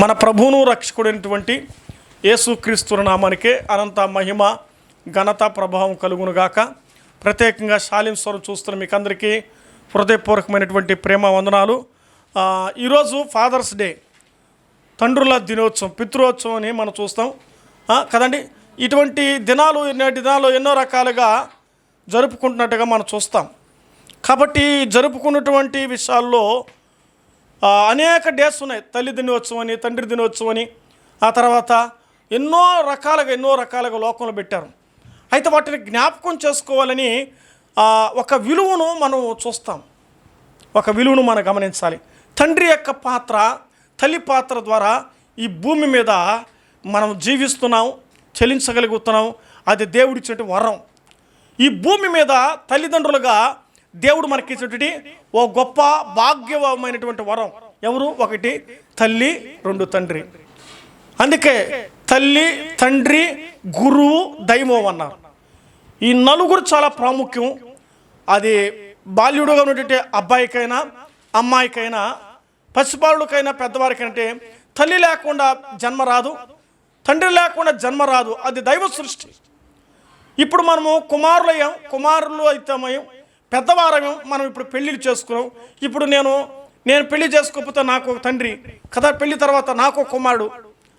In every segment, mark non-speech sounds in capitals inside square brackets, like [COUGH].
మన ప్రభువును రక్షకుడైనటువంటి యేసుక్రీస్తుల నామానికే అనంత మహిమ ఘనత ప్రభావం కలుగునుగాక ప్రత్యేకంగా శాలిం స్వరం చూస్తున్న మీకు అందరికీ హృదయపూర్వకమైనటువంటి ప్రేమ వందనాలు. ఈరోజు ఫాదర్స్ డే తండ్రుల దినోత్సవం పితృోత్సవం అని మనం చూస్తాం. కదండి ఇటువంటి దినాలు నేటి దినాలు ఎన్నో రకాలుగా జరుపుకుంటున్నట్టుగా మనం చూస్తాం. కాబట్టి జరుపుకున్నటువంటి విషయాల్లో అనేక డేస్ ఉన్నాయి. తల్లి దినోత్సవం అని తండ్రి దినోత్సవం అని ఆ తర్వాత ఎన్నో రకాలుగా ఎన్నో రకాలుగా లోకంలో పెట్టారు. అయితే వాటిని జ్ఞాపకం చేసుకోవాలని ఒక విలువను మనం చూస్తాం. ఒక విలువను మనం గమనించాలి. తండ్రి యొక్క పాత్ర తల్లి పాత్ర ద్వారా ఈ భూమి మీద మనం జీవిస్తున్నాం చెల్లించగలుగుతున్నాం. అది దేవుడిచ్చినటువంటి వరం. ఈ భూమి మీద తల్లిదండ్రులుగా దేవుడు మనకిచ్చినటువంటి ఓ గొప్ప భాగ్యమైనటువంటి వరం. ఎవరు? ఒకటి తల్లి రెండు తండ్రి. అందుకే తల్లి తండ్రి గురువు దైవం అన్నారు. ఈ నలుగురు చాలా ప్రాముఖ్యం. అది బాల్యుడుగా ఉన్నటువంటి అబ్బాయికైనా అమ్మాయికైనా పసిపాలుడికైనా పెద్దవారికంటే తల్లి లేకుండా జన్మ రాదు తండ్రి లేకుండా జన్మ రాదు. అది దైవ సృష్టి. ఇప్పుడు మనము కుమారులయ్యాం కుమారులు అయితేమయం పెద్దవారమే మనం ఇప్పుడు పెళ్ళిళ్ళు చేసుకున్నాం. ఇప్పుడు నేను నేను పెళ్ళి చేసుకోకపోతే నాకు ఒక తండ్రి కదా పెళ్ళి తర్వాత నాకు ఒక కుమారుడు.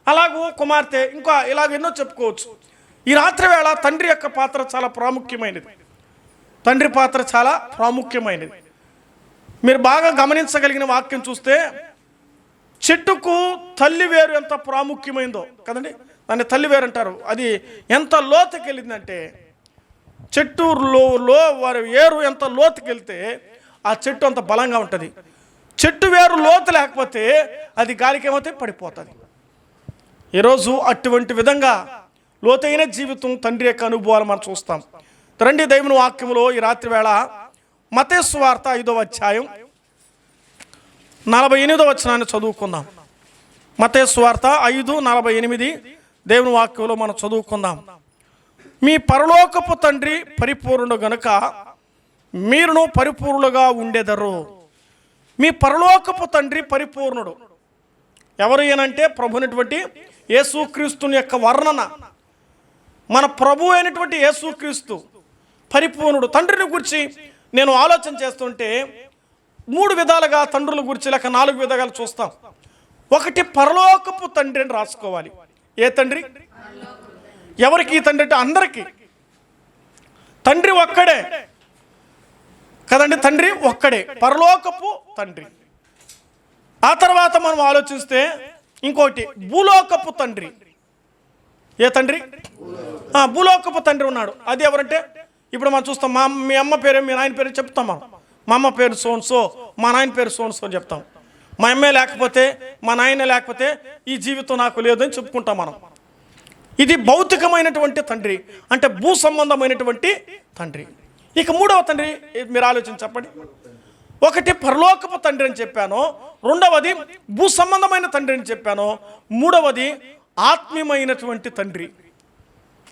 అలాగూ కుమార్తె ఇంకా ఇలాగ ఎన్నో చెప్పుకోవచ్చు. ఈ రాత్రి వేళ తండ్రి యొక్క పాత్ర చాలా ప్రాముఖ్యమైనది. తండ్రి పాత్ర చాలా ప్రాముఖ్యమైనది. మీరు బాగా గమనించగలిగిన వాక్యం చూస్తే చెట్టుకు తల్లి వేరు ఎంత ప్రాముఖ్యమైందో కదండి? దాన్ని తల్లి వేరు అంటారు. అది ఎంత లోతుకెళ్ళిందంటే చెట్టులో లో వారి వేరు ఎంత లోతుకి వెళ్తే ఆ చెట్టు అంత బలంగా ఉంటుంది. చెట్టు వేరు లోతు లేకపోతే అది గాలికి ఏమైతే పడిపోతుంది. ఈరోజు అటువంటి విధంగా లోతైన జీవితం తండ్రి యొక్క అనుభవాలు మనం చూస్తాం. రండి దైవుని వాక్యంలో ఈ రాత్రి వేళ మతేసు వార్త ఐదవ అధ్యాయం నలభై ఎనిమిదో వచనాన్ని చదువుకుందాం. మతేసు వార్త ఐదు నలభై ఎనిమిది దేవుని వాక్యంలో మనం చదువుకుందాం. మీ పరలోకపు తండ్రి పరిపూర్ణుడు గనుక మీరును పరిపూర్ణులుగా ఉండేదరు. మీ పరలోకపు తండ్రి పరిపూర్ణుడు. ఎవరు ఏనంటే ప్రభునటువంటి యేసుక్రీస్తుని యొక్క వర్ణన. మన ప్రభు అయినటువంటి యేసుక్రీస్తు పరిపూర్ణుడు. తండ్రిని గురించి నేను ఆలోచన చేస్తుంటే మూడు విధాలుగా తండ్రుల గురించి లేక నాలుగు విధాలుగా చూస్తాం. ఒకటి పరలోకపు తండ్రి అని రాసుకోవాలి. ఏ తండ్రి? ఎవరికి తండ్రి అంటే అందరికీ? తండ్రి ఒక్కడే. కదండి తండ్రి ఒక్కడే. పరలోకపు తండ్రి. ఆ తర్వాత మనం ఆలోచిస్తే ఇంకోటి భూలోకపు తండ్రి. ఏ తండ్రి? భూలోకపు తండ్రి ఉన్నాడు. అది ఎవరంటే? ఇప్పుడు మనం చూస్తాం మా మీ అమ్మ పేరు మీ నాయన పేరు చెప్తాం మనం. మా అమ్మ పేరు సోన్సో మా నాయన పేరు సోన్సో అని చెప్తాం. మా అమ్మే లేకపోతే మా నాయన లేకపోతే ఈ జీవితం నాకు లేదని చెప్పుకుంటాం మనం. ఇది భౌతికమైనటువంటి తండ్రి అంటే భూ సంబంధమైనటువంటి తండ్రి. ఇక మూడవ తండ్రి మీరు ఆలోచన చెప్పండి. ఒకటి పరలోకపు తండ్రి అని చెప్పాను రెండవది భూ సంబంధమైన తండ్రి అని చెప్పాను మూడవది ఆత్మీయమైనటువంటి తండ్రి.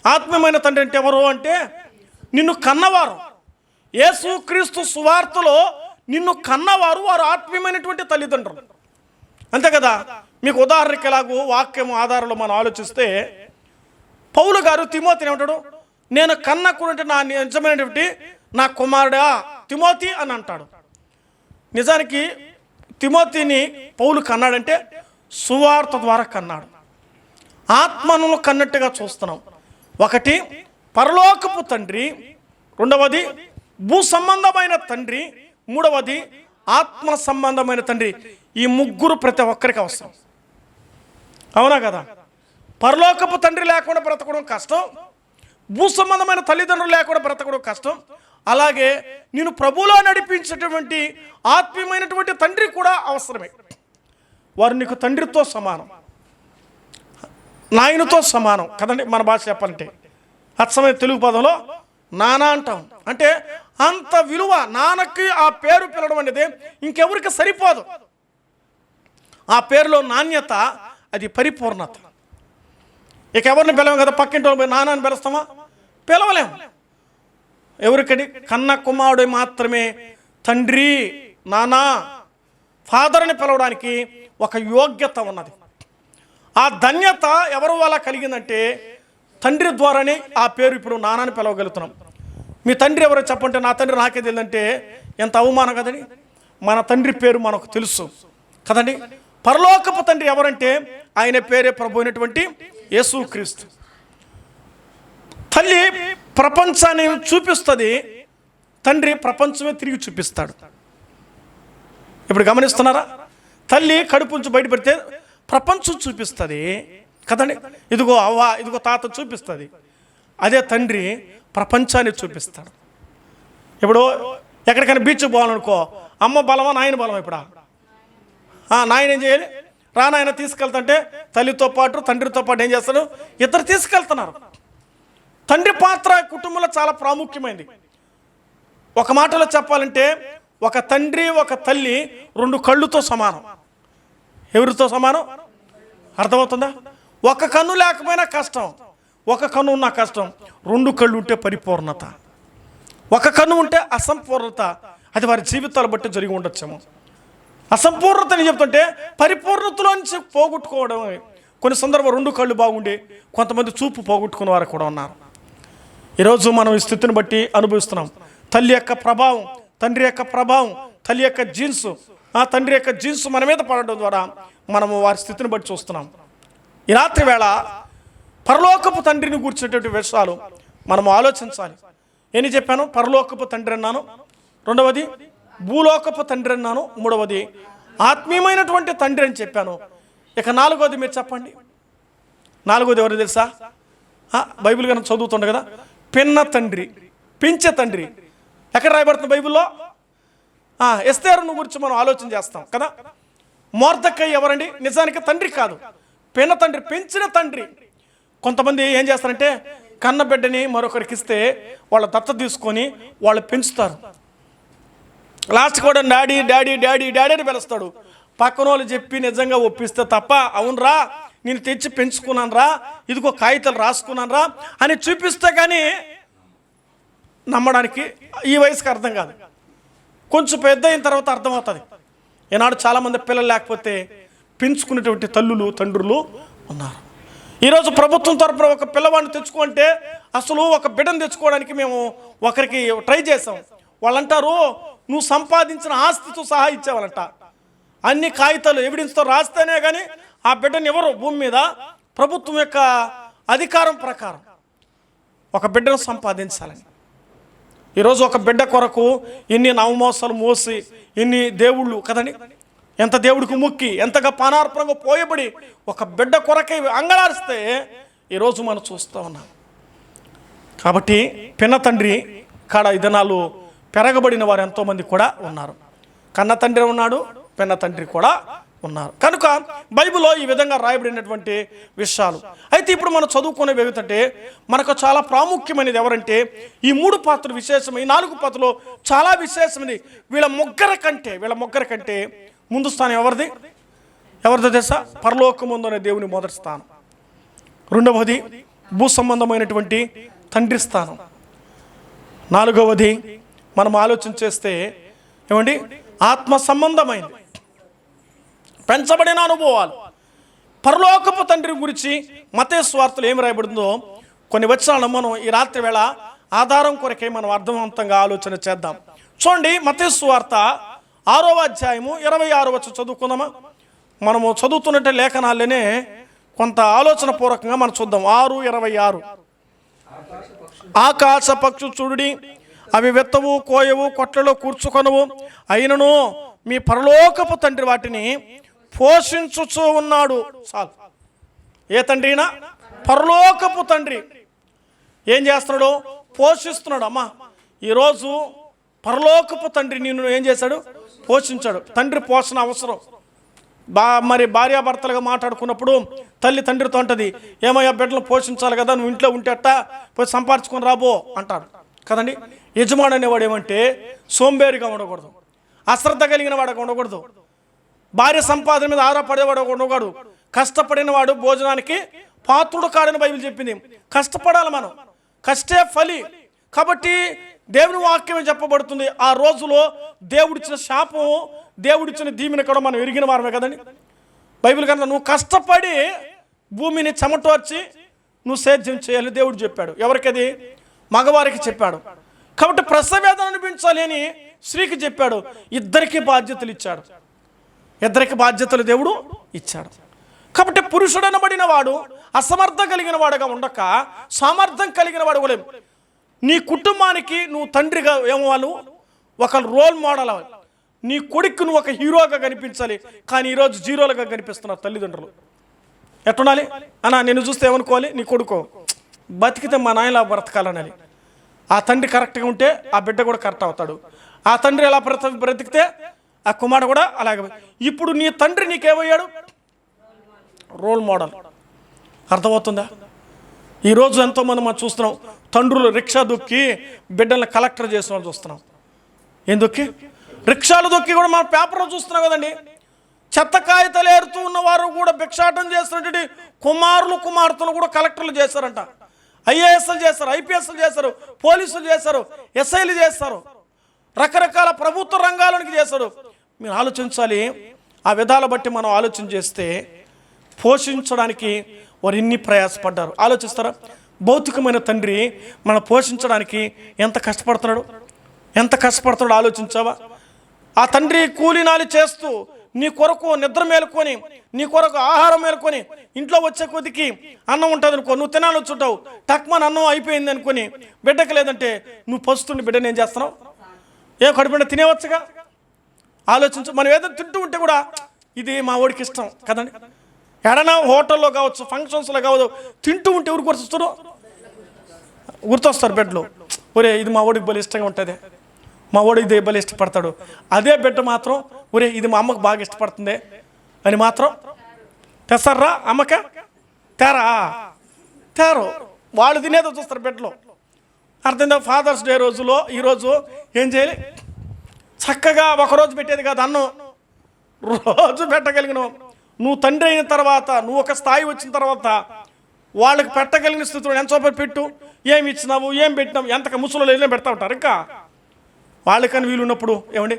ఆత్మీయమైన తండ్రి అంటే ఎవరు అంటే నిన్ను కన్నవారు. యేసు క్రీస్తు సువార్తలో నిన్ను కన్నవారు వారు ఆత్మీయమైనటువంటి తల్లిదండ్రులు. అంతే కదా? మీకు ఉదాహరణకి ఎలాగో వాక్యం ఆధారంలో మనం ఆలోచిస్తే పౌలు గారు తిమోతిని ఏమంటాడు? నేను కన్నకుంటే నా నిజమైనటువంటి నా కుమారుడా తిమోతి అని అంటాడు. నిజానికి తిమోతిని పౌలు కన్నాడంటే సువార్త ద్వారా కన్నాడు. ఆత్మను కన్నట్టుగా చూస్తున్నాం. ఒకటి పరలోకపు తండ్రి. రెండవది భూ సంబంధమైన తండ్రి. మూడవది ఆత్మ సంబంధమైన తండ్రి. ఈ ముగ్గురు ప్రతి ఒక్కరికి అవసరం. అవునా కదా? పరలోకపు తండ్రి లేకుండా బ్రతకడం కష్టం. భూ సంబంధమైన తల్లిదండ్రులు లేకుండా బ్రతకడం కష్టం. అలాగే నేను ప్రభులో నడిపించేటువంటి ఆత్మీయమైనటువంటి తండ్రి కూడా అవసరమే. వారు నీకు తండ్రితో సమానం. నాయనతో సమానం. కదండి మన భాష చెప్పాలంటే. అచ్చమైన తెలుగు పదంలో నానా అంటాం. అంటే అంత విలువ నాన్నకి ఆ పేరు పిలవడం అనేది ఇంకెవరికి సరిపోదు. ఆ పేరులో నాణ్యత అది పరిపూర్ణత. ఇక ఎవరిని పిలవం కదా? పక్కింటి వాళ్ళు పోయి నాన్న పిలుస్తామా? పిలవలేము ఎవరికడి కన్న కుమారుడు మాత్రమే. తండ్రి నానా ఫాదర్ని పిలవడానికి ఒక యోగ్యత ఉన్నది. ఆ ధన్యత ఎవరి వల్ల కలిగిందంటే తండ్రి ద్వారానే ఆ పేరు ఇప్పుడు నానాని పిలవగలుగుతున్నాం. మీ తండ్రి ఎవరో చెప్పంటే నా తండ్రి నాకే తెలియదంటే ఎంత అవమానం కదండి? మన తండ్రి పేరు మనకు తెలుసు. కదండి? పరలోకపు తండ్రి ఎవరంటే ఆయన పేరే ప్రభు అయినటువంటి యేసుక్రీస్తు తల్లి ప్రపంచాన్ని చూపిస్తుంది తండ్రి ప్రపంచమే తిరిగి చూపిస్తాడు. ఇప్పుడు గమనిస్తున్నారా? తల్లి కడుపు నుంచి బయటపెడితే ప్రపంచం చూపిస్తుంది కదండి. ఇదిగో అవ్వ ఇదిగో తాత చూపిస్తుంది. అదే తండ్రి ప్రపంచాన్ని చూపిస్తాడు. ఇప్పుడు ఎక్కడికైనా బీచ్ పోవాలనుకో అమ్మ బలమా నాయన బలమా ఇప్పుడు? నాయన ఏం చేయాలి? రానాయన తీసుకెళ్తుంటే తల్లితో పాటు తండ్రితో పాటు ఏం చేస్తాడు ఇద్దరు తీసుకెళ్తున్నారు. తండ్రి పాత్ర కుటుంబంలో చాలా ప్రాముఖ్యమైనది ఒక మాటలో చెప్పాలంటే ఒక తండ్రి ఒక తల్లి రెండు కళ్ళుతో సమానం. ఎవరితో సమానం? అర్థమవుతుందా? ఒక కన్ను లేకపోయినా కష్టం. ఒక కన్ను ఉన్న కష్టం. రెండు కళ్ళు ఉంటే పరిపూర్ణత. ఒక కన్ను ఉంటే అసంపూర్ణత. అది వారి జీవితాలు బట్టి జరిగి ఉండొచ్చేమో. అసంపూర్ణతని చెప్తుంటే పరిపూర్ణతలోంచి పోగొట్టుకోవడం కొన్ని సందర్భం రెండు కళ్ళు బాగుండే కొంతమంది చూపు పోగొట్టుకున్న వారు కూడా ఉన్నారు. ఈరోజు మనం ఈ స్థితిని బట్టి అనుభవిస్తున్నాం. తల్లి యొక్క ప్రభావం తండ్రి యొక్క ప్రభావం తల్లి యొక్క జీన్స్ ఆ తండ్రి యొక్క జీన్స్ మన మీద పడడం ద్వారా మనము వారి స్థితిని బట్టి చూస్తున్నాం. ఈ రాత్రి వేళ పరలోకపు తండ్రిని కూర్చునేటువంటి విషయాలు మనం ఆలోచించాలి. ఏని చెప్పాను? పరలోకపు తండ్రి అన్నాను. రెండవది భూలోకపు తండ్రి అన్నాను మూడవది ఆత్మీయమైనటువంటి తండ్రి అని చెప్పాను. ఇక నాలుగవది మీరు చెప్పండి. నాలుగోది ఎవరు తెలుసా? బైబిల్ కనుక చదువుతుండ కదా? పిన్న తండ్రి పెంచే తండ్రి. ఎక్కడ రాయబడుతుంది బైబిల్లో? ఎస్తేరును గురించి మనం ఆలోచన చేస్తాం కదా? మోర్దక్కయ్య ఎవరండి? నిజానికి తండ్రి కాదు. పిన్న తండ్రి పెంచిన తండ్రి. కొంతమంది ఏం చేస్తారంటే కన్న బిడ్డని మరొకరికి ఇస్తే వాళ్ళ దత్త తీసుకొని వాళ్ళు పెంచుతారు. లాస్ట్ కూడా డాడీ డాడీ డాడీ డాడీ అని పిలుస్తాడు. పక్కన వాళ్ళు చెప్పి నిజంగా ఒప్పిస్తే తప్ప అవునరా నేను తెచ్చి పెంచుకున్నాను రా ఇదిగో కాగితాలు రాసుకున్నాను రా అని చూపిస్తే కానీ నమ్మడానికి ఈ వయసుకి అర్థం కాదు. కొంచెం పెద్ద అయిన తర్వాత అర్థమవుతుంది. ఈనాడు చాలామంది పిల్లలు లేకపోతే పెంచుకునేటువంటి తల్లులు తండ్రులు ఉన్నారు. ఈరోజు ప్రభుత్వం తరపున ఒక పిల్లవాడిని తెచ్చుకుంటే అసలు ఒక బిడ్డను తెచ్చుకోవడానికి మేము ఒకరికి ట్రై చేసాం వాళ్ళంటారు నువ్వు సంపాదించిన ఆస్తితో సహా ఇచ్చేవాలంట అన్ని కాగితాలు ఎవిడెన్స్తో రాస్తేనే కానీ ఆ బిడ్డను ఎవరు? భూమి మీద? ప్రభుత్వం యొక్క అధికారం ప్రకారం. ఒక బిడ్డను సంపాదించాలని. ఈరోజు ఒక బిడ్డ కొరకు ఇన్ని నవమోసాలు మోసి ఇన్ని దేవుళ్ళు కదండి? ఎంత దేవుడికి ముక్కి ఎంతగా పానార్పణంగా పోయబడి ఒక బిడ్డ కొరకై అంగళారిస్తే ఈరోజు మనం చూస్తూ ఉన్నాం. కాబట్టి పిన్న తండ్రి కాడ ఈ దినాలు పెరగబడిన వారు ఎంతోమంది కూడా ఉన్నారు. కన్న తండ్రి ఉన్నాడు పెన్న తండ్రి కూడా ఉన్నారు. కనుక బైబిల్లో ఈ విధంగా రాయబడినటువంటి విషయాలు. అయితే ఇప్పుడు మనం చదువుకునేవి ఏమిటంటే మనకు చాలా ప్రాముఖ్యమైనది ఎవరంటే ఈ మూడు పాత్రలు విశేషం ఈ నాలుగు పాత్రలు చాలా విశేషమైనది వీళ్ళ ముగ్గర కంటే వీళ్ళ ముగ్గర కంటే ముందు స్థానం ఎవరిది? ఎవరిదో తెలుసా? పరలోకముందు అనే దేవుని మొదటి స్థానం. రెండవది భూ సంబంధమైనటువంటి తండ్రి స్థానం. నాలుగవది మనం ఆలోచన చేస్తే ఏమండి? ఆత్మ సంబంధమైనది. పెంచబడిన అనుభవాలు. పరలోకపు తండ్రి గురించి మతే స్వార్థలు ఏమి రాయబడిందో కొన్ని వచనాలను మనం ఈ రాత్రి వేళ ఆధారం కొరకే మనం అర్థవంతంగా ఆలోచన చేద్దాం. చూడండి మతే స్వార్థ ఆరో అధ్యాయము ఇరవై ఆరు వచ్చి చదువుకుందామా? మనము చదువుతున్నట్టే లేఖనాలనే కొంత ఆలోచన పూర్వకంగా మనం చూద్దాం. ఆరు ఇరవై ఆరు. ఆకాశ పక్షు చూడుడి. అవి విత్తవు కోయవు కొట్లలో కూర్చుకొనవు. అయినను మీ పరలోకపు తండ్రి వాటిని పోషించుచూ ఉన్నాడు. చాలు. ఏ తండ్రినా పరలోకపు తండ్రి. ఏం చేస్తున్నాడు? పోషిస్తున్నాడు. అమ్మా ఈరోజు పరలోకపు తండ్రి నిన్ను ఏం చేశాడు? పోషించాడు. తండ్రి పోషణ అవసరం. బా మరి భార్యాభర్తలుగా మాట్లాడుకున్నప్పుడు తల్లి తండ్రితో ఉంటుంది ఏమయ్యా బిడ్డలు పోషించాలి కదా నువ్వు ఇంట్లో ఉంటేట పోయి సంపాదించుకొని రాబో అంటాడు కదండి? యజమాని అనేవాడు ఏమంటే సోంబేరిగా ఉండకూడదు. అశ్రద్ధ కలిగిన వాడుగా ఉండకూడదు. భార్య సంపాదన మీద ఆధారపడేవాడు ఉండకూడదు. కష్టపడిన వాడు భోజనానికి పాత్రుడు కాడని బైబిల్ చెప్పింది. కష్టపడాలి మనం. కష్టే ఫలి. కాబట్టి దేవుని వాక్యం చెప్పబడుతుంది. ఆ రోజులో దేవుడిచ్చిన శాపం దేవుడిచ్చిన దీమిని కూడా మనం ఎరిగిన వారమే కదండి. బైబిల్ కనుక నువ్వు కష్టపడి భూమిని చెమటోర్చి నువ్వు సేద్యం చేయాలి దేవుడు చెప్పాడు. ఎవరికది? మగవారికి చెప్పాడు. కాబట్టి ప్రసవేదన అనిపించాలి అని స్త్రీకి చెప్పాడు. ఇద్దరికి బాధ్యతలు ఇచ్చాడు. ఇద్దరికి బాధ్యతలు దేవుడు ఇచ్చాడు. కాబట్టి పురుషుడనబడిన వాడు అసమర్థం కలిగిన వాడుగా ఉండక సామర్థ్యం కలిగిన వాడు కూడా నీ కుటుంబానికి నువ్వు తండ్రిగా ఏమవ్వాలి ఒక రోల్ మోడల్ అవ్వాలి. నీ కొడుకు నువ్వు ఒక హీరోగా కనిపించాలి. కానీ ఈరోజు జీరోలుగా కనిపిస్తున్నారు తల్లిదండ్రులు. ఎట్టుండాలి? అన్నా నేను చూస్తే ఏమనుకోవాలి? నీ కొడుకో. బతికితే మా నాయనలా బ్రతకాలనాలి. ఆ తండ్రి కరెక్ట్గా ఉంటే ఆ బిడ్డ కూడా కరెక్ట్ అవుతాడు. ఆ తండ్రి ఎలా బ్రత బ్రతికితే ఆ కుమారుడు కూడా అలాగే ఇప్పుడు నీ తండ్రి నీకేమయ్యాడు? Role model. అర్థమవుతుందా? ఈరోజు ఎంతోమంది మనం చూస్తున్నాం తండ్రులు రిక్షా దొక్కి బిడ్డలను కలెక్టర్ చేసిన వాళ్ళు చూస్తున్నాం. ఏం దొక్కి? రిక్షాలు దొక్కి కూడా మనం పేపర్లో చూస్తున్నాం కదండి. చెత్త కాగితాలు ఏరుతూ ఉన్నవారు కూడా భిక్షాటం చేస్తున్నటువంటి కుమారులు కుమార్తెలు కూడా కలెక్టర్లు చేశారంట. ఐఏఎస్లు చేస్తారు ఐపీఎస్లు చేస్తారు పోలీసులు చేస్తారు ఎస్ఐలు చేస్తారు రకరకాల ప్రభుత్వ రంగాలకి చేస్తారు మీరు ఆలోచించాలి ఆ విధాల బట్టి మనం ఆలోచన చేస్తే పోషించడానికి వారు ఎన్ని ప్రయాసపడ్డారు. ఆలోచిస్తారా? భౌతికమైన తండ్రి మనం పోషించడానికి ఎంత కష్టపడుతున్నాడు? ఎంత కష్టపడుతున్నాడో? ఆలోచించావా? ఆ తండ్రి కూలినాలి చేస్తూ నీ కొరకు నిద్ర మేలుకొని నీ కొరకు ఆహారం మేలుకొని ఇంట్లో వచ్చే కొద్దికి అన్నం ఉంటుంది అనుకో నువ్వు తినాలి వచ్చుంటావు టక్మన్ అన్నం అయిపోయింది అనుకుని బిడ్డకి లేదంటే నువ్వు పస్తుండి బిడ్డని ఏం చేస్తున్నావు? ఏ కడుపుండ తినేవచ్చుగా? ఆలోచించు. మనం ఏదో తింటూ ఉంటే కూడా ఇది మా వాడికి ఇష్టం కదండి. ఎడనా హోటల్లో కావచ్చు ఫంక్షన్స్లో కావచ్చు తింటూ ఉంటే ఎవరు గుర్తొస్తారు? గుర్తొస్తారు బెడ్లో ఒరే ఇది మా వాడికి బలి ఇష్టంగా ఉంటుంది. మా వాడు ఇది బలి ఇష్టపడతాడు. అదే బిడ్డ మాత్రం ఒరే ఇది మా అమ్మకు బాగా ఇష్టపడుతుంది. అని మాత్రం తెస్తారా అమ్మక? తేరా? తేరు. వాళ్ళు తినేదో చూస్తారు బిడ్డలో. అర్థమైందా? ఫాదర్స్ డే రోజులో ఈరోజు ఏం చేయాలి? చక్కగా ఒకరోజు పెట్టేది కాదు అన్నం. రోజు పెట్టగలిగిన నువ్వు తండ్రి అయిన తర్వాత నువ్వు ఒక స్థాయి వచ్చిన తర్వాత వాళ్ళకి పెట్టగలిగిన స్థితిలో ఎంతసేపు పెట్టు? ఏమి ఇచ్చినావు? ఏం పెట్టినావు? ఎంత ముసలు ఏం పెడతా ఉంటారు ఇంకా? వాళ్ళకని వీలు ఉన్నప్పుడు ఏమండి?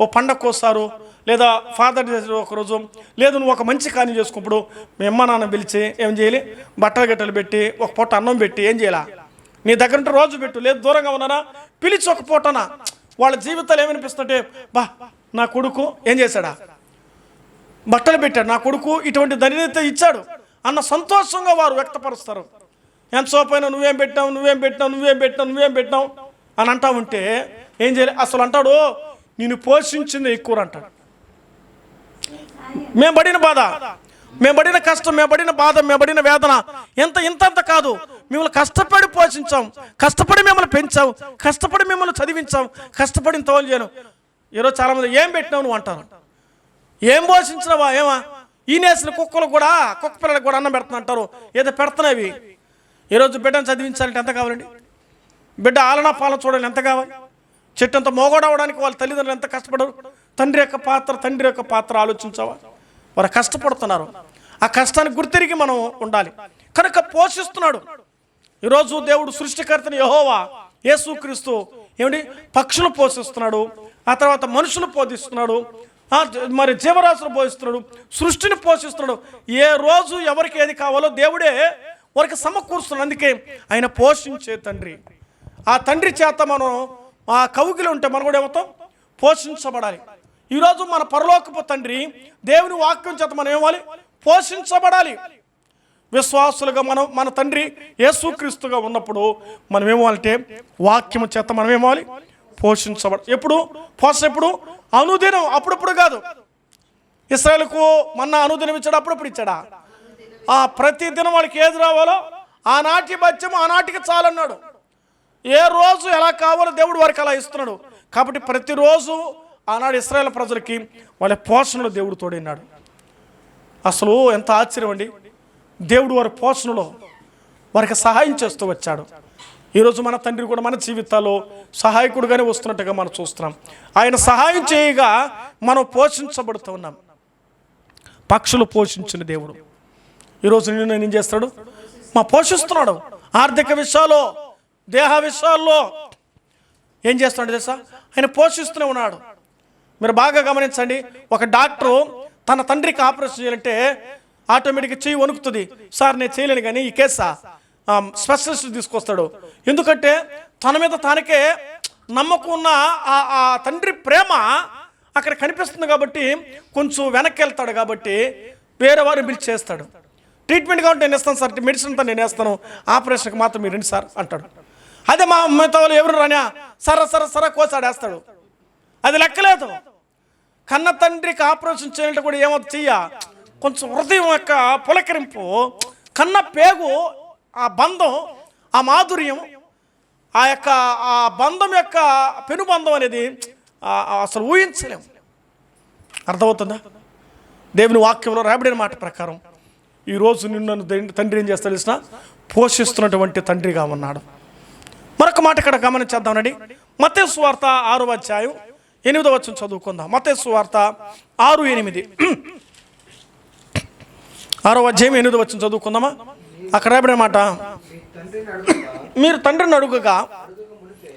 ఓ పండగ కోస్తారు లేదా ఫాదర్ డే ఒకరోజు లేదు నువ్వు ఒక మంచి కార్యం చేసుకున్నప్పుడు మీ అమ్మ నాన్న పిలిచి ఏం చేయాలి? బట్టలు గట్టలు పెట్టి ఒక పూట అన్నం పెట్టి ఏం చేయాలా? నీ దగ్గర ఉంటే రోజు పెట్టు లేదు దూరంగా ఉన్నారా పిలిచి ఒక పూటనా? వాళ్ళ జీవితాలు ఏమనిపిస్తుంటే బా నా కొడుకు ఏం చేశాడా? బట్టలు పెట్టాడు నా కొడుకు ఇటువంటి దరిద్రత ఇచ్చాడు అన్న సంతోషంగా వారు వ్యక్తపరుస్తారు. ఎంత సోపైనా నువ్వేం పెట్టావు నువ్వేం పెట్టావు నువ్వేం పెట్టావు నువ్వేం పెట్టావు అని అంటా ఉంటే ఏం చేయాలి? అసలు అంటాడు నేను పోషించింది ఎక్కువ అంటాడు. మేము పడిన బాధ మేము పడిన కష్టం మేము పడిన బాధ మేము పడిన వేదన ఎంత ఇంతంత కాదు. మిమ్మల్ని కష్టపడి పోషించాం కష్టపడి మిమ్మల్ని పెంచాం కష్టపడి మిమ్మల్ని చదివించాం కష్టపడిన తోలు చేయను. ఈరోజు చాలామంది ఏం పెట్టినావు నువ్వు అంటారు. ఏం పోషించినవా ఏమా? ఈనేసిన కుక్కలు కూడా కుక్క పిల్లలకు కూడా అన్నం పెడుతున్నా అంటారు. ఏదో పెడుతున్నావి ఈరోజు బిడ్డను చదివించాలంటే ఎంత కావాలండి? బిడ్డ ఆలనా పాలన చూడాలి ఎంత కావాలి? చెట్టు అంత మోగొడవడానికి వాళ్ళ తల్లిదండ్రులు ఎంత కష్టపడరు? తండ్రి యొక్క పాత్ర తండ్రి యొక్క పాత్ర ఆలోచించావా? వారు కష్టపడుతున్నారు. ఆ కష్టానికి గుర్తిరిగి మనం ఉండాలి. కనుక పోషిస్తున్నాడు. ఈరోజు దేవుడు సృష్టికర్తని యహోవా యేసుక్రీస్తు ఏమిటి పక్షులు పోషిస్తున్నాడు. ఆ తర్వాత మనుషులు పోషిస్తున్నాడు మరి జీవరాశులు పోషిస్తున్నాడు సృష్టిని పోషిస్తున్నాడు. ఏ రోజు ఎవరికి ఏది కావాలో దేవుడే వారికి సమకూరుస్తున్నాడు. అందుకే ఆయన పోషించే తండ్రి. ఆ తండ్రి చేత మనం ఆ కవుకిలు ఉంటే మనం కూడా ఏమవుతాం? పోషించబడాలి. ఈరోజు మన పరలోకపు తండ్రి దేవుని వాక్యం చేత మనం ఏమవ్వాలి? పోషించబడాలి. విశ్వాసులుగా మనం మన తండ్రి యేసుక్రీస్తుగా ఉన్నప్పుడు మనం ఏమవ్వాలంటే వాక్యం చేత మనం ఏమవ్వాలి? పోషించబడ ఎప్పుడు? పోష ఎప్పుడు? అనుదినం అప్పుడప్పుడు కాదు. ఇస్రాయల్కు మొన్న అనుదినం ఇచ్చాడు? అప్పుడప్పుడు ఇచ్చాడా? ఆ ప్రతి దినం వాళ్ళకి ఏది రావాలో ఆనాటి బత్యం ఆనాటికి చాలన్నాడు. ఏ రోజు ఎలా కావాలో దేవుడు వారికి అలా ఇస్తున్నాడు. కాబట్టి ప్రతిరోజు ఆనాడు ఇస్రాయేల్ ప్రజలకి వాళ్ళ పోషణలో దేవుడు తోడైనాడు. అసలు ఎంత ఆశ్చర్యం అండి. దేవుడు వారి పోషణలో వారికి సహాయం చేస్తూ వచ్చాడు. ఈరోజు మన తండ్రి కూడా మన జీవితాల్లో సహాయకుడుగానే వస్తున్నట్టుగా మనం చూస్తున్నాం. ఆయన సహాయం చేయగా మనం పోషించబడుతూ ఉన్నాం. పక్షులు పోషించిన దేవుడు. ఈరోజు నేను ఏం చేస్తాడు మా పోషిస్తున్నాడు. ఆర్థిక విషయాల్లో దేహ విషయాల్లో ఏం చేస్తున్నాడు తెలుసా? ఆయన పోషిస్తూనే ఉన్నాడు. మీరు బాగా గమనించండి ఒక డాక్టరు తన తండ్రికి ఆపరేషన్ చేయాలంటే ఆటోమేటిక్గా చెయ్యి వణుకుతుంది. సార్ నేను చేయలేను కానీ ఈ కేసా? స్పెషలిస్ట్ తీసుకొస్తాడు. ఎందుకంటే తన మీద తనకే నమ్మకం ఉన్న ఆ ఆ తండ్రి ప్రేమ అక్కడ కనిపిస్తుంది కాబట్టి కొంచెం వెనక్కి వెళ్తాడు కాబట్టి వేరే వారు పిలిచి చేస్తాడు. ట్రీట్మెంట్ కాబట్టి నేను ఇస్తాను సార్ మెడిసిన్ అంతా నేను వేస్తాను. ఆపరేషన్కి మాత్రం మీరు రండి సార్ అంటాడు. అదే మా మిగతా వాళ్ళు ఎవరు రానా? సర సర సర కోసాడేస్తాడు. అది లెక్కలేదు. కన్న తండ్రికి ఆపరేషన్ చేయాలంటే కూడా ఏమో చెయ్య. కొంచెం హృదయం యొక్క పులకరింపు కన్న పేగు ఆ బంధం ఆ మాధుర్యం ఆ యొక్క ఆ బంధం యొక్క పెనుబంధం అనేది అసలు ఊహించలేము అర్థమవుతుందా? దేవుని వాక్యంలో రాబడిన మాట ప్రకారం ఈరోజు నిన్ను తండ్రి- తండ్రి ఏం చేస్తాడు తెలిసిన? పోషిస్తున్నటువంటి తండ్రిగా ఉన్నాడు. మరొక మాట ఇక్కడ గమనించేద్దామండి మతే సువార్త ఆరు అధ్యాయం ఎనిమిదో వచ్చిన చదువుకుందాం. మతే సువార్త ఆరు ఎనిమిది. ఆరో అధ్యాయం ఎనిమిదో వచ్చిన చదువుకుందామా? అక్కడ రాబడిన మాట మీరు తండ్రిని అడుగుగా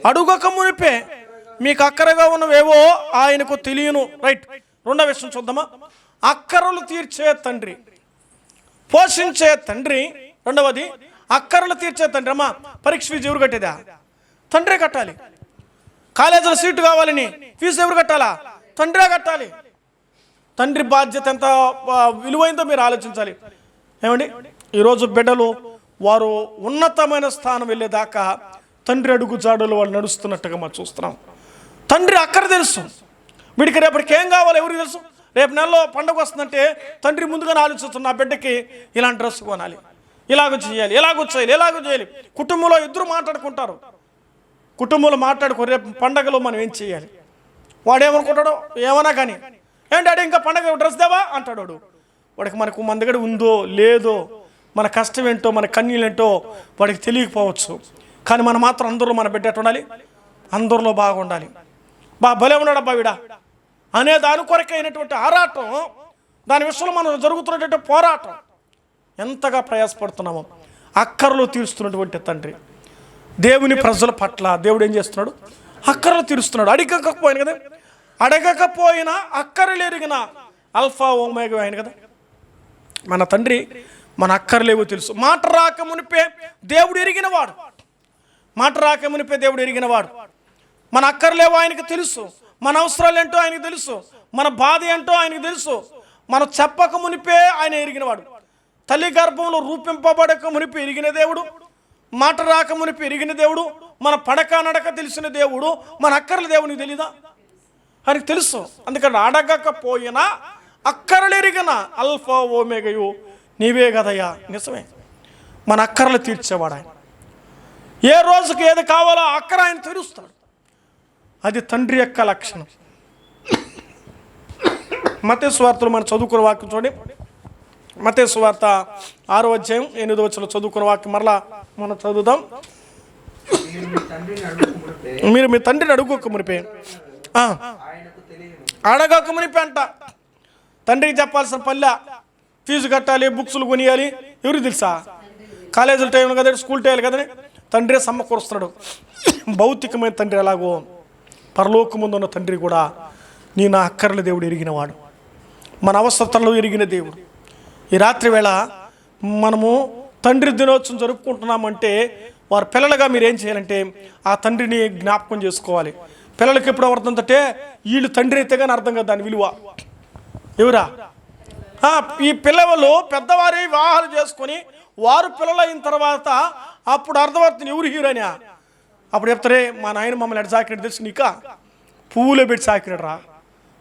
అడుగక మునిపే మీకు అక్కరగా ఉన్నవేవో ఆయనకు తెలియను. రైట్. రెండో విషయం చూద్దామా? అక్కరలు తీర్చే తండ్రి పోషించే తండ్రి. రెండవది అక్కర్లు తీర్చే తండ్రి అమ్మా పరీక్ష ఫీజు ఎవరు కట్టేదా? తండ్రే కట్టాలి. కాలేజీలో సీటు కావాలని ఫీజు ఎవరు కట్టాలా? తండ్రే కట్టాలి. తండ్రి బాధ్యత ఎంత విలువైందో మీరు ఆలోచించాలి. ఏమండి? ఈరోజు బిడ్డలు వారు ఉన్నతమైన స్థానం వెళ్ళేదాకా తండ్రి అడుగు జాడలు వాళ్ళు నడుస్తున్నట్టుగా మనం చూస్తున్నాం. తండ్రి అక్కడ తెలుసు. వీడికి రేపటికి ఏం కావాలో ఎవరికి తెలుసు? రేపు నెలలో పండగ వస్తుందంటే తండ్రి ముందుగానే ఆలోచిస్తున్న బిడ్డకి ఇలాంటి డ్రెస్ కొనాలి. ఇలాగ చేయాలి ఎలాగో చేయాలి ఎలాగో చేయాలి. కుటుంబంలో ఇద్దరు మాట్లాడుకుంటారు. కుటుంబంలో మాట్లాడుకో రేపు పండగలో మనం ఏం చేయాలి? వాడు ఏమనుకుంటాడో ఏమన్నా కానీ. ఏం డాడీ ఇంకా పండగ డ్రెస్ దేవా? అంటాడు వాడు. వాడికి మనకు మన దగ్గర ఉందో లేదో మన కష్టం ఏంటో మన కన్నీళ్ళు ఏంటో వాడికి తెలియకపోవచ్చు. కానీ మనం మాత్రం అందరిలో మన బిడ్డట్టు ఉండాలి? అందరిలో బాగుండాలి. బా భలే ఉన్నాడు అబ్బా వీడా. అనే దాని కొరకైనటువంటి ఆరాటం దాని విషయంలో మనం జరుగుతున్నటువంటి పోరాటం. ఎంతగా ప్రయాసపడుతున్నామో అక్కర్లు తీరుస్తున్నటువంటి తండ్రి. దేవుని ప్రజల పట్ల దేవుడు ఏం చేస్తున్నాడు? అక్కరలు తీరుస్తున్నాడు. అడగకపోయిన కదా? అడగకపోయినా అక్కరలు ఎరిగిన అల్ఫా ఓమేగ ఆయన కదా? మన తండ్రి మన అక్కర్లేవో తెలుసు. మాట రాక మునిపే దేవుడు ఎరిగినవాడు. మాట రాక మునిపే దేవుడు ఎరిగినవాడు. మన అక్కర్లేవో ఆయనకు తెలుసు. మన అవసరాలు ఏంటో ఆయనకు తెలుసు. మన బాధ ఏంటో ఆయనకు తెలుసు. మనం చెప్పక మునిపే ఆయన ఎరిగినవాడు. తల్లి గర్భంలో రూపింపబడక మునిపి ఎరిగిన దేవుడు మాట రాక మునిపి ఎరిగిన దేవుడు మన పడక నడక తెలిసిన దేవుడు మన అక్కర్ల దేవునికి తెలీదా? అని తెలుసు. అందుకని అడగకపోయినా అక్కరలు ఎరిగిన అల్ఫా ఓమేగయు నీవే కదయ్యా. నిజమే. మన అక్కర్లు తీర్చేవాడు ఆయన. ఏ రోజుకి ఏది కావాలో అక్కర ఆయన తీరుస్తాడు. అది తండ్రి యొక్క లక్షణం. మతే స్వార్థలు మనం చదువుకున్న వాక్యం చూడండి. మతే సువార్త ఆరో అధ్యాయం ఎనిమిది వచ్చిన చదువుకున్న వాక్యం మరలా మనం చదువుదాం. మీరు మీ తండ్రిని అడుగుక మునిపే. అడగక మునిపే అంట. తండ్రికి చెప్పాల్సిన పల్లె ఫీజు కట్టాలి బుక్స్లు కొనియాలి ఎవరికి తెలుసా? కాలేజీల టైం కదా స్కూల్ టైం కదా తండ్రి సమకూరుస్తున్నాడు భౌతికమైన తండ్రి ఎలాగో? పరలోకముందు ఉన్న తండ్రి కూడా నీ నా అక్కర్ల దేవుడు ఎరిగినవాడు. మన అవసరతలో ఎరిగిన దేవుడు. ఈ రాత్రి వేళ మనము తండ్రి దినోత్సవం జరుపుకుంటున్నామంటే వారు పిల్లలుగా మీరు ఏం చేయాలంటే ఆ తండ్రిని జ్ఞాపకం చేసుకోవాలి. పిల్లలకి ఎప్పుడు అర్థంటే వీళ్ళు తండ్రి అయితే కానీ అర్థం కదా దాని విలువ. ఎవరా? ఈ పిల్లవాళ్ళు పెద్దవారి వివాహాలు చేసుకొని వారు పిల్లలు అయిన తర్వాత అప్పుడు అర్థమవుతుంది ఎవరు హీరోయినా అప్పుడు చెప్తారే మా నాయన మమ్మల్ని ఎడ సాకినట్టు తెలుసు నీకా? పువ్వులో పెట్టి సాకినాడు రా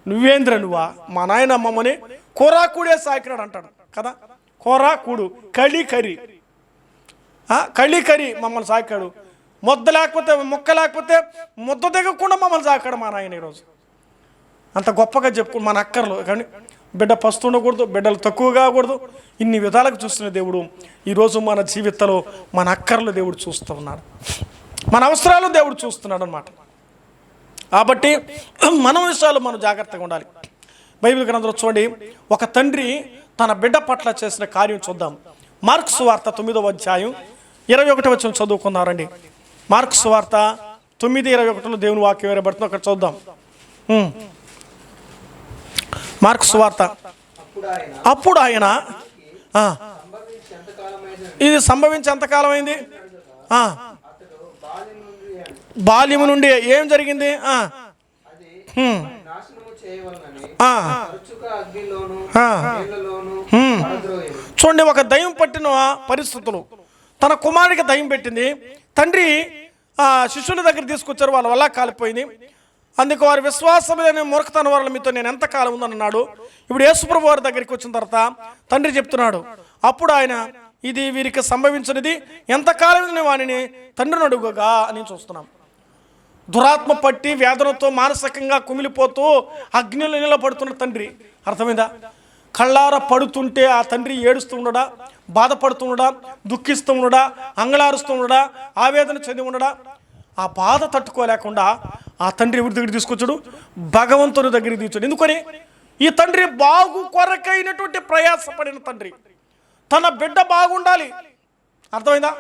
నువ్వేంద్ర నువ్వా? మా నాయన మమ్మని కూరా సాకినాడు అంటాడు. కదా? కోర కూడు. కళి కరి. కళి కరి మమ్మల్ని సాకాడు. ముద్ద లేకపోతే ముక్క లేకపోతే ముద్ద దిగకుండా మమ్మల్ని సాకాడు మా నాయన ఈరోజు. అంత గొప్పగా చెప్పుకో మన అక్కర్లు. కానీ బిడ్డ పస్తు ఉండకూడదు బిడ్డలు తక్కువ కాకూడదు. ఇన్ని విధాలకు చూస్తున్న దేవుడు ఈరోజు మన జీవితంలో మన అక్కర్లు దేవుడు చూస్తూ ఉన్నాడు. మన అవసరాలు దేవుడు చూస్తున్నాడు అనమాట కాబట్టి మన విషయాలు మనం జాగ్రత్తగా ఉండాలి. బైబిల్ గ్రంథంలో చూడండి. ఒక తండ్రి తన బిడ్డ పట్ల చేసిన కార్యం చూద్దాం. మార్క్స్ వార్త తొమ్మిదవ అధ్యాయం ఇరవై ఒకటి వచ్చిన చదువుకున్నారండి. మార్క్స్ వార్త తొమ్మిది ఇరవై ఒకటిలో దేవుని వాక్యం వేరబడుతుంది అక్కడ చూద్దాం. మార్క్స్ వార్త. అప్పుడు ఆయన ఇది సంభవించి ఎంతకాలం అయింది? బాల్యం బాల్యము నుండి ఏం జరిగింది? చూడండి ఒక దయ్యం పట్టిన పరిస్థితులు. తన కుమారుడికి దయ్యం పెట్టింది. తండ్రి ఆ, శిష్యుల దగ్గర తీసుకొచ్చారు వాళ్ళ వల్ల కాలిపోయింది. అందుకు వారి విశ్వాసం లేని మూర్ఖతన వాళ్ళ మీతో నేను ఎంతకాలం ఉందని అన్నాడు ఇప్పుడు యేసుప్రభు వారి దగ్గరికి వచ్చిన తర్వాత తండ్రి చెప్తున్నాడు అప్పుడు ఆయన ఇది వీరికి సంభవించినది. ఎంతకాలం నేను వానిని తండ్రిని అడుగుగా? అని చూస్తున్నాం. దురాత్మ పట్టి వేదనతో మానసికంగా కుమిలిపోతూ అగ్నిలో నిలబడుతున్న తండ్రి. అర్థమైందా? కళ్ళార పడుతుంటే ఆ తండ్రి ఏడుస్తూ ఉండడా? బాధపడుతూ ఉండడా దుఃఖిస్తూ ఉండడా? అంగళారుస్తూ ఉండడా? ఆవేదన చెంది ఉండడా? ఆ బాధ తట్టుకోలేకుండా ఆ తండ్రి ఎవరి దగ్గర తీసుకొచ్చాడు? భగవంతుని దగ్గరికి తీసుడు ఎందుకని? ఈ తండ్రి బాగు కొరకైనటువంటి ప్రయాసపడిన తండ్రి. తన బిడ్డ బాగుండాలి. అర్థమైందా?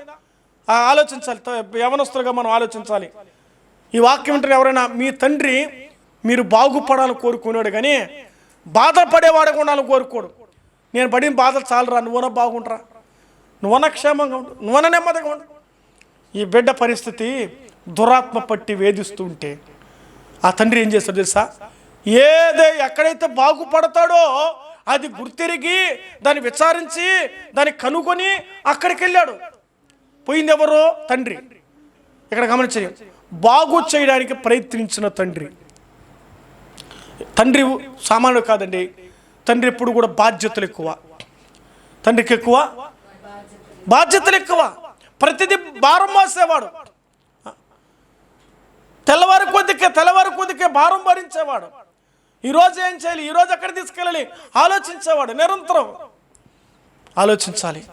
ఆలోచించాలి. త- యవనస్తులుగా మనం ఆలోచించాలి. ఈ వాక్యం అంటే ఎవరైనా మీ తండ్రి మీరు బాగుపడాలని కోరుకున్నాడు కానీ బాధపడేవాడు ఉండాలని కోరుకోడు. నేను పడిన బాధలు చాలరా నువ్వన బాగుంటరా నువ్వన క్షేమంగా ఉండు నువ్వన నెమ్మదిగా ఉండు. ఈ బిడ్డ పరిస్థితి దురాత్మ పట్టి వేధిస్తుంటే ఆ తండ్రి ఏం చేస్తాడు తెలుసా? ఏదే ఎక్కడైతే బాగుపడతాడో అది గుర్తిరిగి దాన్ని విచారించి దాన్ని కనుగొని అక్కడికి వెళ్ళాడు. పోయింది ఎవరో? తండ్రి. ఇక్కడ గమనించండి. బాగు చేయడానికి ప్రయత్నించిన తండ్రి. తండ్రి సామాన్యుడు కాదండి. తండ్రి ఎప్పుడు కూడా బాధ్యతలు ఎక్కువ. తండ్రికి ఎక్కువ? బాధ్యతలు ఎక్కువ. ప్రతిదీ భారం మోసేవాడు. తెల్లవారి కొద్దికే తెల్లవారి కొద్దికే భారం భరించేవాడు. ఈరోజు ఏం చేయాలి? ఈరోజు ఎక్కడ తీసుకెళ్ళాలి? ఆలోచించేవాడు నిరంతరం ఆలోచించాలి.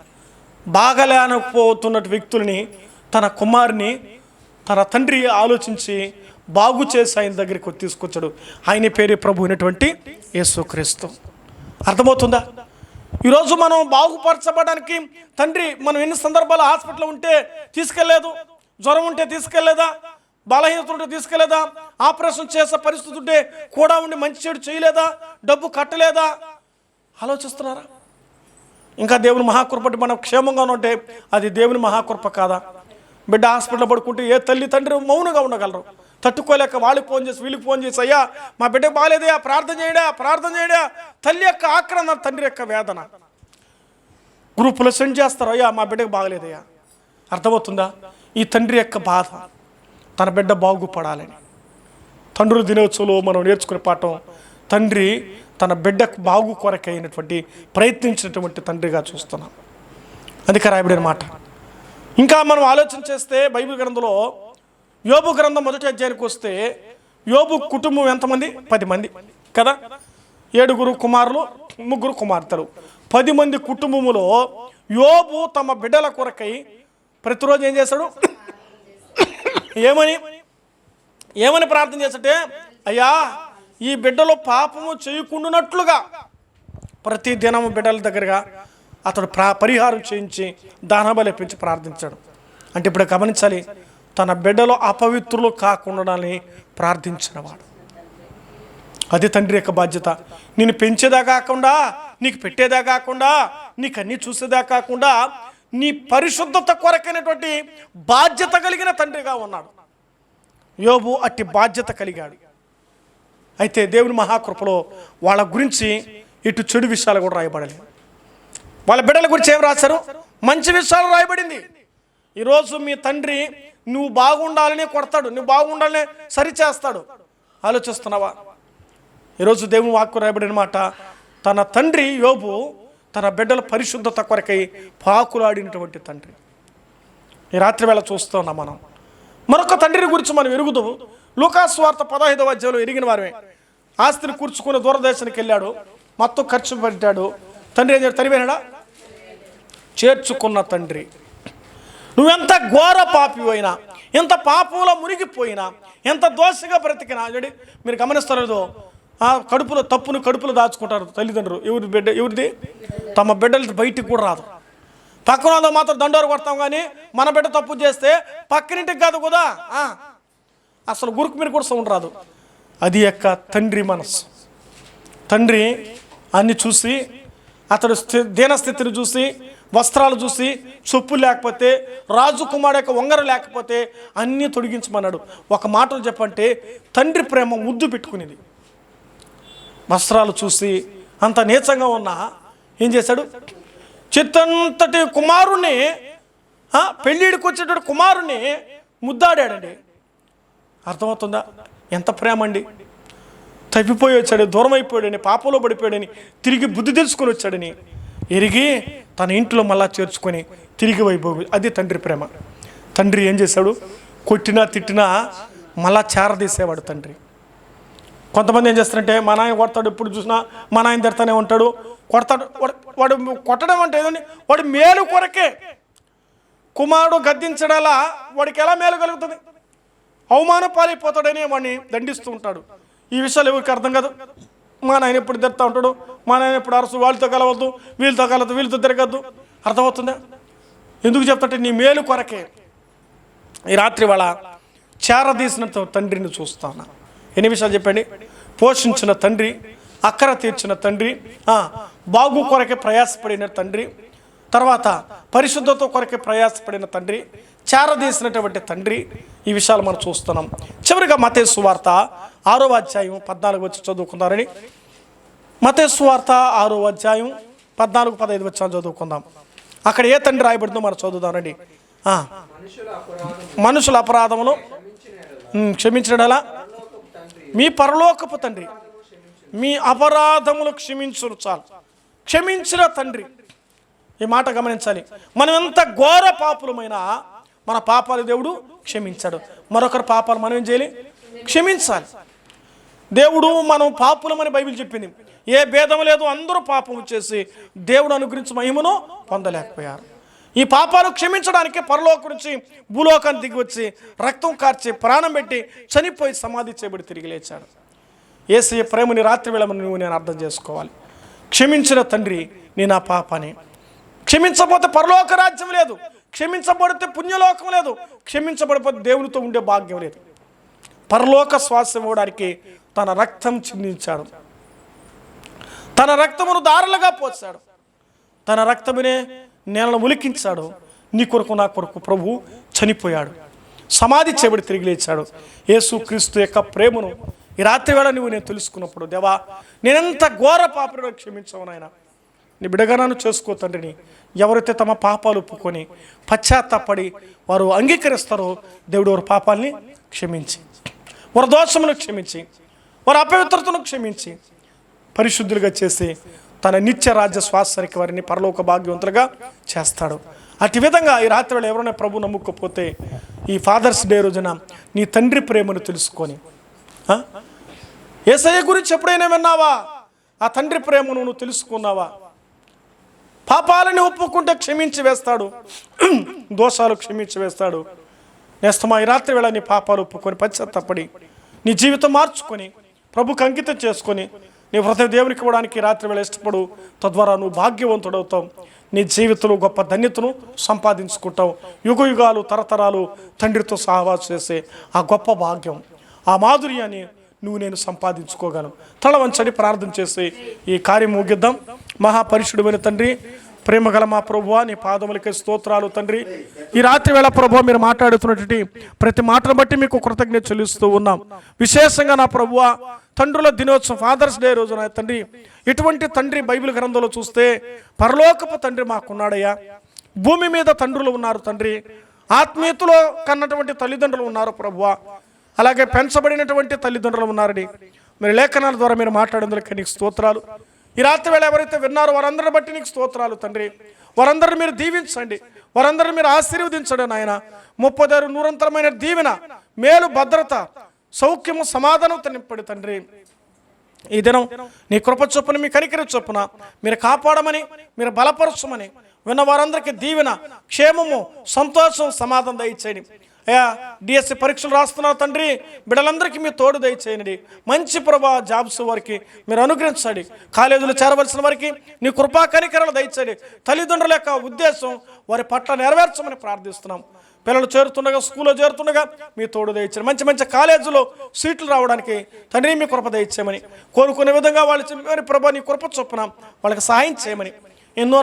బాగలేనపోతున్న వ్యక్తుల్ని తన కుమారుని తన తండ్రి ఆలోచించి బాగు చేసి ఆయన దగ్గరికి తీసుకొచ్చాడు. ఆయన పేరే ప్రభు అయినటువంటి యేసుక్రీస్తు అర్థమవుతుందా? ఈరోజు మనం బాగుపరచబడడానికి తండ్రి మనం ఎన్ని సందర్భాలు హాస్పిటల్లో ఉంటే తీసుకెళ్ళలేదు జ్వరం ఉంటే తీసుకెళ్ళలేదా బలహీనత ఉంటే తీసుకెళ్ళేదా ఆపరేషన్ చేసే పరిస్థితి ఉంటే కూడా ఉండి మంచి చెడు చేయలేదా డబ్బు కట్టలేదా? ఆలోచిస్తున్నారా? ఇంకా దేవుని మహాకృపటి మనం క్షేమంగా ఉంటే అది దేవుని మహాకృప కాదా? బిడ్డ హాస్పిటల్ పడుకుంటే ఏ తల్లి తండ్రి మౌనంగా ఉండగలరు? తట్టుకోలేక వాళ్ళకి ఫోన్ చేసి వీళ్ళకి ఫోన్ చేసి అయ్యా మా బిడ్డకు బాగాలేదయా ప్రార్థన చేయడా ప్రార్థన చేయడా? తల్లి యొక్క ఆక్రమణ తండ్రి యొక్క వేదన. గ్రూపులో సెండ్ చేస్తారు అయ్యా మా బిడ్డకు బాగలేదయ్యా. అర్థమవుతుందా? ఈ తండ్రి యొక్క బాధ తన బిడ్డ బాగుపడాలని. తండ్రుల దినోత్సవంలో మనం నేర్చుకునే పాఠం తండ్రి తన బిడ్డకు బాగు కొరకైనటువంటి ప్రయత్నించినటువంటి తండ్రిగా చూస్తున్నాం. అందుకే రాయబడిన మాట. ఇంకా మనం ఆలోచన చేస్తే బైబిల్ గ్రంథంలో యోబు గ్రంథం మొదటి అధ్యాయానికి వస్తే యోబు కుటుంబం ఎంతమంది? పది మంది. కదా? ఏడుగురు కుమారులు ముగ్గురు కుమార్తెలు. పది మంది కుటుంబములో యోబు తమ బిడ్డల కొరకై ప్రతిరోజు ఏం చేశాడు ఏమని? ఏమని ప్రార్థన చేసటే అయ్యా ఈ బిడ్డలో పాపము చేయకుండానట్లుగా ప్రతి దినము బిడ్డల దగ్గరగా అతడు ప్రా పరిహారం చేయించి దానబలి పెంచి ప్రార్థించాడు. అంటే ఇప్పుడు గమనించాలి తన బిడ్డలో అపవిత్రులు కాకుండాలని ప్రార్థించినవాడు అది తండ్రి యొక్క బాధ్యత. నేను పెంచేదా కాకుండా నీకు పెట్టేదా కాకుండా నీకు అన్నీ చూసేదా కాకుండా నీ పరిశుద్ధత కొరకైనటువంటి బాధ్యత కలిగిన తండ్రిగా ఉన్నాడు. యోబు అట్టి బాధ్యత కలిగాడు. అయితే దేవుని మహాకృపలో వాళ్ళ గురించి ఇటు చెడు విషయాలు కూడా రాయబడలేదు. వాళ్ళ బిడ్డల గురించి ఏం రాశారు? మంచి విషయాలు రాయబడింది. ఈరోజు మీ తండ్రి నువ్వు బాగుండాలని కొడతాడు నువ్వు బాగుండాలని సరి చేస్తాడు. ఆలోచిస్తున్నావా? ఈరోజు దేవుని వాక్కు రాయబడిన మాట తన తండ్రి యోబు తన బిడ్డల పరిశుద్ధత కొరకై పాకులాడినటువంటి తండ్రి. ఈ రాత్రి వేళ చూస్తున్నాం మనం. మరొక తండ్రిని గురించి మనం ఎరుగుదు లూకాస్ వార్త పదహైదవ అధ్యాయంలో ఎరిగిన వారమే. ఆస్తిని కూర్చుకుని దూరదేశానికి వెళ్ళాడు. మొత్తం ఖర్చు పెట్టాడు. తండ్రి ఏం చేశాడు? చేర్చుకున్న తండ్రి. నువ్వెంత ఘోర పాపి ఎంత పాపంలో మునిగిపోయినా ఎంత దోషగా బ్రతికినా చూడండి మీరు గమనిస్తారు ఆ కడుపులో తప్పును కడుపులో దాచుకుంటారు తల్లిదండ్రులు. ఎవరి బిడ్డ ఎవరిది? తమ బిడ్డలు బయటికి కూడా రాదు. పక్కన మాత్రం దండోరు కొడతాం కానీ మన బిడ్డ తప్పు చేస్తే పక్కనింటికి కాదు కదా? అసలు గురుకు మీరు కూడా సౌండ్ రాదు. అది యొక్క తండ్రి మనస్సు తండ్రి అన్ని చూసి అతడు స్థి- దీనస్థితిని చూసి వస్త్రాలు చూసి చొప్పు లేకపోతే రాజు యొక్క వంగర లేకపోతే అన్నీ తొడిగించమన్నాడు. ఒక మాటలు చెప్పంటే తండ్రి ప్రేమ ముద్దు పెట్టుకునేది. వస్త్రాలు చూసి అంత నీచంగా ఉన్నా ఏం చేశాడు? చిత్తంతటి కుమారుణ్ణి పెళ్ళిడికి వచ్చేటువంటి కుమారుణ్ణి ముద్దాడాడండి. అర్థమవుతుందా? ఎంత ప్రేమ అండి. తప్పిపోయి వచ్చాడు దూరం అయిపోయాడని పాపంలో పడిపోయాడని తిరిగి బుద్ధి తెలుసుకొని వచ్చాడని. ఎరిగి తన ఇంట్లో మళ్ళా చేర్చుకొని తిరిగి వైభోగి అది తండ్రి ప్రేమ. తండ్రి ఏం చేశాడు? కొట్టినా తిట్టినా మళ్ళా చేరదీసేవాడు తండ్రి. కొంతమంది ఏం చేస్తారంటే మా నాయన కొడతాడు ఎప్పుడు చూసినా మా నాయన తిడతానే ఉంటాడు. కొడతాడు వాడు- వాడు కొట్టడం అంటే ఏదండి వాడు మేలు కొరకే. కుమారుడు గద్దించడాలా వాడికి ఎలా మేలు కలుగుతుంది? అవమాన పాలైపోతాడని వాడిని దండిస్తూ ఉంటాడు. ఈ విషయాలు ఎవరికి అర్థం కాదు. మా నాయన ఎప్పుడు తిడతా ఉంటాడు? మా నాయన ఎప్పుడు అరసు? వాళ్ళతో కలవద్దు వీళ్ళతో కలవద్దు వీళ్ళతో తిరగద్దు. అర్థమవుతుందా? ఎందుకు చెప్తుంటే నీ మేలు కొరకే. ఈ రాత్రి వాళ్ళ చేరదీసిన తండ్రిని చూస్తాను. ఎన్ని విషయాలు చెప్పండి? పోషించిన తండ్రి అక్కర తీర్చిన తండ్రి బాగు కొరకే ప్రయాసపడిన తండ్రి తర్వాత పరిశుద్ధత కొరకే ప్రయాసపడిన తండ్రి చేరదీసినటువంటి తండ్రి ఈ విషయాలు మనం చూస్తున్నాం. చివరిగా మతే సువార్త ఆరో అధ్యాయం పద్నాలుగు వచ్చి చదువుకున్నారని మతే సువార్త ఆరో అధ్యాయం పద్నాలుగు పదహైదు వచ్చి చదువుకుందాం. అక్కడ ఏ తండ్రి రాయబడిందో మనం చదువుదామండి. మనుషుల అపరాధములు క్షమించడలా మీ పరలోకపు తండ్రి మీ అపరాధములు క్షమించును చాలు. క్షమించిన తండ్రి ఈ మాట గమనించాలి. మనం ఎంత ఘోర పాపులమైనా మన పాపాలు దేవుడు క్షమించాడు. మరొకరి పాపాలు మనం ఏం చేయాలి? క్షమించాలి. దేవుడు మనం పాపులమని బైబిల్ చెప్పింది. ఏ భేదం లేదు అందరూ పాపం చేసి దేవుడు అనుగ్రహించి మహిమను పొందలేకపోయారు. ఈ పాపాలు క్షమించడానికి పరలోకం నుంచి భూలోకాన్ని దిగి వచ్చి రక్తం కార్చి ప్రాణం పెట్టి చనిపోయి సమాధి చేయబడి తిరిగి లేచాడు. ఏసీ ప్రేమని రాత్రి వేళమని నువ్వు నేను అర్థం చేసుకోవాలి. క్షమించిన తండ్రి నీ నా పాపని. క్షమించబోతే పరలోక రాజ్యం లేదు. క్షమించబడితే పుణ్యలోకం లేదు. క్షమించబడిపోతే దేవునితో ఉండే భాగ్యం లేదు. పరలోక శ్వాస ఇవ్వడానికి తన రక్తం చిందించాడు. తన రక్తమును దారులుగా పోసాడు తన రక్తమునే నేలను ఉలికించాడు. నీ కొరకు నా కొరకు ప్రభు చనిపోయాడు. సమాధి చేయబడి తిరిగి లేచాడు. యేసు క్రీస్తు యొక్క ప్రేమను ఈ రాత్రి వేళ నువ్వు నేను తెలుసుకున్నప్పుడు దేవా నేనెంత ఘోర పాపను క్షమించవు నాయన నీ బిడగనాను చేసుకో తండ్రిని. ఎవరైతే తమ పాపాలు ఒప్పుకొని పశ్చాత్తాపడి వారు అంగీకరిస్తారో దేవుడు వారి పాపాల్ని క్షమించి వారి దోషమును క్షమించి వారి అపవిత్రతను క్షమించి పరిశుద్ధులుగా చేసి తన నిత్య రాజ్య స్వాసరికి వారిని పరలోక భాగ్యవంతులుగా చేస్తాడు. అటు విధంగా ఈ రాత్రి వేళ ఎవరైనా ప్రభు నమ్ముకోపోతే ఈ ఫాదర్స్ డే రోజున నీ తండ్రి ప్రేమను తెలుసుకొని ఏసయ్య గురించి ఎప్పుడైనా విన్నావా? ఆ తండ్రి ప్రేమను నువ్వు తెలుసుకున్నావా? పాపాలని ఒప్పుకుంటే క్షమించి వేస్తాడు. [CLEARS THROAT] దోషాలు క్షమించి వేస్తాడు. నేస్తమా ఈ రాత్రి వేళ నీ పాపాలు ఒప్పుకొని పశ్చాత్తపడి నీ జీవితం మార్చుకొని ప్రభుకు అంకితం చేసుకొని నీ హృదయ దేవునికి ఇవ్వడానికి రాత్రి వేళ ఇష్టపడు తద్వారా నువ్వు భాగ్యవంతుడవుతావు. నీ జీవితంలో గొప్ప ధన్యతను సంపాదించుకుంటావు. యుగ యుగాలు తరతరాలు తండ్రితో సహవాసం చేసే ఆ గొప్ప భాగ్యం ఆ మాధుర్యాన్ని నువ్వు నేను సంపాదించుకోగలను తల వంచని ప్రార్థన చేసి ఈ కార్యం ముగిద్దాం. మహాపరిశుడమైన తండ్రి ప్రేమగల మా ప్రభువా నీ పాదములకి స్తోత్రాలు తండ్రి. ఈ రాత్రి వేళ ప్రభు మీరు మాట్లాడుతున్నటువంటి ప్రతి మాటను బట్టి మీకు కృతజ్ఞత చెల్లిస్తూ ఉన్నాం. విశేషంగా నా ప్రభువా తండ్రుల దినోత్సవం ఫాదర్స్ డే రోజున తండ్రి ఇటువంటి తండ్రి బైబిల్ గ్రంథంలో చూస్తే పరలోకపు తండ్రి మాకున్నాడయ్యా. భూమి మీద తండ్రులు ఉన్నారు తండ్రి. ఆత్మీయతలో కన్నటువంటి తల్లిదండ్రులు ఉన్నారు ప్రభువా. అలాగే పెంచబడినటువంటి తల్లిదండ్రులు ఉన్నారని మీరు లేఖనాల ద్వారా మీరు మాట్లాడేందుకు నీకు స్తోత్రాలు. ఈ రాత్రి వేళ ఎవరైతే విన్నారో వారందరిని బట్టి నీకు స్తోత్రాలు తండ్రి. వారందరిని మీరు దీవించండి. వారందరిని మీరు ఆశీర్వదించండి నాయన. ముప్పదారు నూరంతరమైన దీవెన మేలు భద్రత సౌఖ్యము సమాధానం నింపడి తండ్రి. ఈ దినం నీ కృప చొప్పున మీ కనికరి చొప్పున మీరు కాపాడమని మీరు బలపరచమని విన్న వారందరికీ దీవెన క్షేమము సంతోషం సమాధానం దయచేయండి. అయ్యా డిఎస్సి పరీక్షలు రాస్తున్నారు తండ్రి. బిడ్డలందరికీ మీ తోడు దయచేయండి. మంచి ప్రభా జాబ్స్ వారికి మీరు అనుగ్రహించండి. కాలేజీలో చేరవలసిన వారికి నీ కృపా కనికరలు దయచేయండి. తల్లిదండ్రుల యొక్క ఉద్దేశం వారి పట్ల నెరవేర్చమని ప్రార్థిస్తున్నాం. పిల్లలు చేరుతుండగా స్కూల్లో చేరుతుండగా మీ తోడు దయచేయండి. మంచి మంచి కాలేజీలో సీట్లు రావడానికి తండ్రి మీ కృప దయచేయమని కోరుకునే విధంగా వాళ్ళు చెప్పి ప్రభా నీ కృప చొప్పున వాళ్ళకి సహాయం చేయమని. ఎన్నో